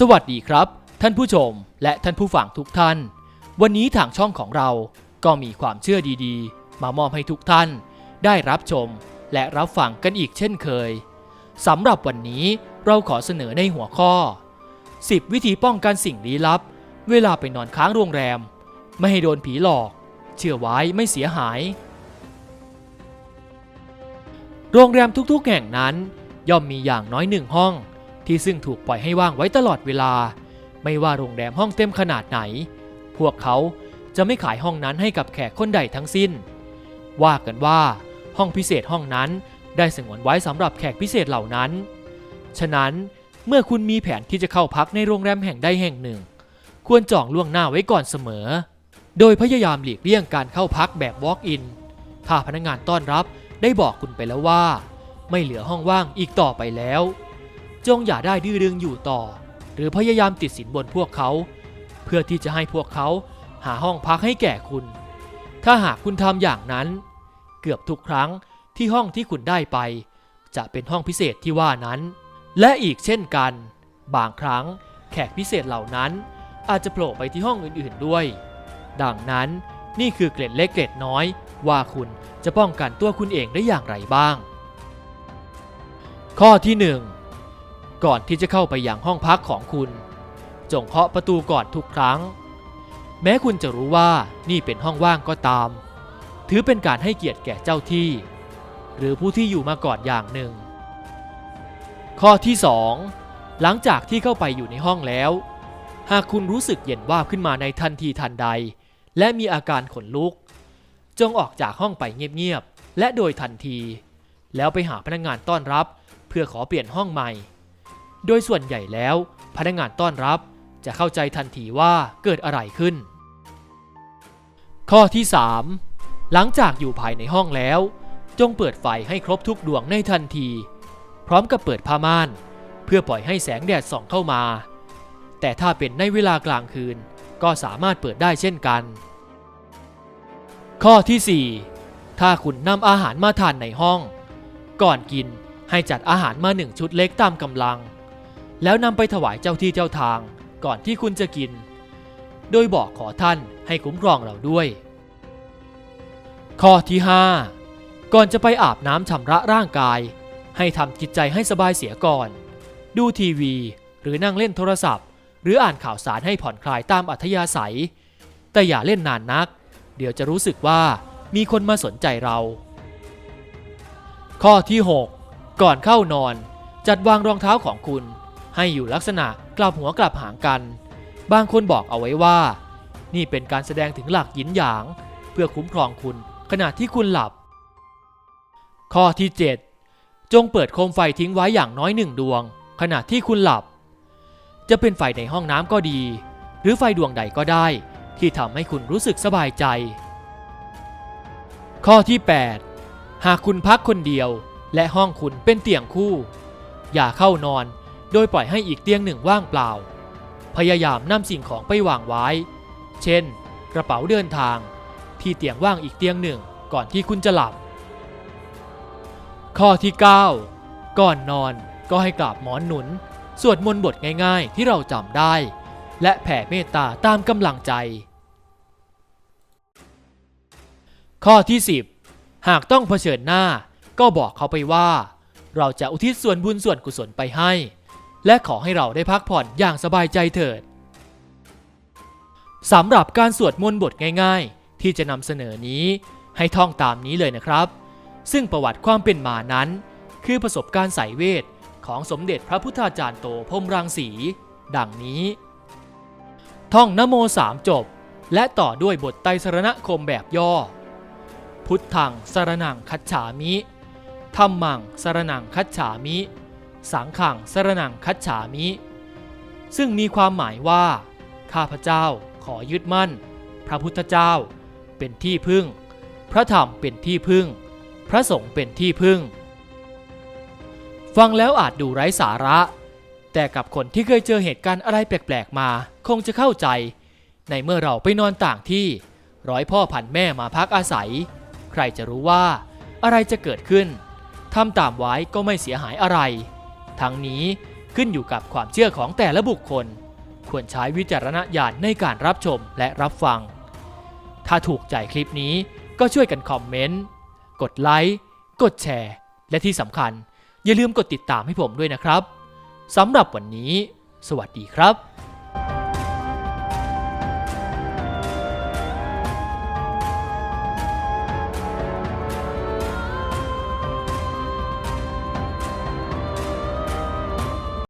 สวัสดีครับ ท่านผู้ชมและท่านผู้ฟังทุกท่าน วันนี้ทางช่องของเราก็มีความเชื่อดีๆ มามอบให้ทุกท่าน ได้รับชมและรับฟังกันอีกเช่นเคยสำหรับวันนี้เราขอเสนอในหัวข้อ 10 วิธีป้องกันสิ่งลี้ลับ เวลาไปนอนค้างโรงแรม ไม่ให้โดนผีหลอก เชื่อไว้ไม่เสียหาย โรงแรมทุกๆแห่งนั้น ย่อมมีอย่างน้อยหนึ่งห้อง ที่ซึ่งถูกปล่อยให้ว่างไว้ตลอดเวลา ไม่ว่าโรงแรมห้องเต็มขนาดไหน พวกเขาจะไม่ขายห้องนั้นให้กับแขกคนใดทั้งสิ้น ว่ากันว่า ห้องพิเศษห้องนั้นได้สงวนไว้สำหรับแขกพิเศษเหล่านั้น ฉะนั้นเมื่อคุณมีแผนที่จะเข้าพักในโรงแรมแห่งใดแห่งหนึ่ง ควรจองล่วงหน้าไว้ก่อนเสมอ โดยพยายามหลีกเลี่ยงการเข้าพักแบบ Walk-in ถ้าพนักงานต้อนรับได้บอกคุณไปแล้วว่า ไม่เหลือห้องว่างอีกต่อไปแล้ว จงอย่าได้ดื้อดึงอยู่ต่อ หรือพยายามติดสินบนพวกเขา เพื่อที่จะให้พวกเขาหาห้องพักให้แก่คุณ ถ้าหากคุณทำอย่างนั้น เกือบทุกครั้งที่ห้องที่คุณได้ไป จะเป็นห้องพิเศษที่ว่านั้น และอีกเช่นกัน บางครั้งแขกพิเศษเหล่านั้น อาจจะโผล่ไปที่ห้องอื่นๆด้วย ดังนั้นนี่คือเกร็ดเล็กเกร็ดน้อย ว่าคุณจะป้องกันตัวคุณเองได้อย่างไรบ้าง ข้อที่ 1 ก่อนที่จะเข้าไปยังห้องพักของคุณ จงเคาะประตูก่อนทุกครั้ง แม้คุณจะรู้ว่านี่เป็นห้องว่างก็ตาม ถือเป็นการให้เกียรติแก่เจ้าที่ หรือผู้ที่อยู่มาก่อนอย่างหนึ่ง ข้อที่ 2 หลังจากที่เข้าไปอยู่ในห้องแล้ว หากคุณรู้สึกเย็นวาบขึ้นมาในทันทีทันใด และมีอาการขนลุก จงออกจากห้องไปเงียบๆและโดยทันที แล้วไปหาพนักงานต้อนรับ เพื่อขอเปลี่ยนห้องใหม่ โดยส่วนใหญ่แล้ว พนักงานต้อนรับจะเข้าใจทันทีว่าเกิดอะไรขึ้น ข้อที่ 3 หลังจากอยู่ภายในห้องแล้ว จงเปิดไฟให้ครบทุกดวงในทันที พร้อมกับเปิดผ้าม่าน เพื่อปล่อยให้แสงแดดส่องเข้ามา แต่ถ้าเป็นในเวลากลางคืนก็สามารถเปิดได้เช่นกัน ข้อที่ 4 ถ้าคุณนำอาหารมาทานในห้อง ก่อนกินให้จัดอาหารมาหนึ่งชุดเล็กตามกำลัง แล้วนำไปถวายเจ้าที่เจ้าทางก่อนที่คุณจะกิน โดยบอกขอท่านให้คุ้มครองเราด้วย ข้อที่ 5 ก่อนจะไปอาบน้ำชำระร่างกาย ให้ทำจิตใจให้สบายเสียก่อน ดูทีวี หรือนั่งเล่นโทรศัพท์ หรืออ่านข่าวสารให้ผ่อนคลายตามอัธยาศัย แต่อย่าเล่นนานนัก เดี๋ยวจะรู้สึกว่ามีคนมาสนใจเรา ข้อที่ 6 ก่อนเข้านอน จัดวางรองเท้าของคุณ ให้อยู่ลักษณะกลับหัวกลับหางกัน บางคนบอกเอาไว้ว่า นี่เป็นการแสดงถึงหลักหยินหยาง เพื่อคุ้มครองคุณขณะที่คุณหลับ ข้อที่ 7 จงเปิดโคมไฟทิ้งไว้อย่างน้อยหนึ่งดวง ขณะที่คุณหลับ จะเป็นไฟในห้องน้ำก็ดี หรือไฟดวงใดก็ได้ ที่ทำให้คุณรู้สึกสบายใจ ข้อที่ 8 หากคุณพักคนเดียวและห้องคุณเป็นเตียงคู่ อย่าเข้านอน โดยปล่อยให้อีกเตียงหนึ่งว่างเปล่า พยายามนำสิ่งของไปวางไว้ เช่น กระเป๋าเดินทาง ที่เตียงว่างอีกเตียงหนึ่งก่อนที่คุณจะหลับ ข้อที่ 9 ก่อนนอนก็ให้กราบหมอนหนุน สวดมนต์บทง่ายๆ ที่เราจำได้ และแผ่เมตตาตามกำลังใจ ข้อที่ 10 หากต้องเผชิญหน้า ก็บอกเขาไปว่า เราจะอุทิศส่วนบุญส่วนกุศลไปให้ และขอให้เราได้พักผ่อนอย่างสบายใจเถิดสำหรับการสวดมนต์บทง่ายๆ ที่จะนำเสนอนี้ให้ท่องตามนี้เลยนะครับ ซึ่งประวัติความเป็นมานั้น คือประสบการณ์สายเวทของสมเด็จพระพุทธาจารย์โตพรมรังสี ดังนี้ ท่องนโมสามจบ และต่อด้วยบทไตรสรณคมแบบย่อ พุทธังสรนังคัจฉามิธรรมังสรนังคัจฉามิ สังขังสรนังคัจฉามิ ซึ่งมีความหมายว่า ข้าพเจ้าขอยึดมั่น พระพุทธเจ้าเป็นที่พึ่ง พระธรรมเป็นที่พึ่ง พระสงฆ์เป็นที่พึ่ง ฟังแล้วอาจดูไร้สาระ แต่กับคนที่เคยเจอเหตุการณ์อะไรแปลกๆมา คงจะเข้าใจ ในเมื่อเราไปนอนต่างที่ร้อยพ่อพันแม่มาพักอาศัย ใครจะรู้ว่าอะไรจะเกิดขึ้นทำตามไว้ก็ไม่เสียหายอะไร ทั้งนี้ขึ้นอยู่กับความเชื่อของแต่ละบุคคล ควรใช้วิจารณญาณในการรับชมและรับฟัง ถ้าถูกใจคลิปนี้ก็ช่วยกันคอมเมนต์ กดไลค์ กดแชร์ และที่สำคัญ อย่าลืมกดติดตามให้ผมด้วยนะครับสำหรับวันนี้ สวัสดีครับ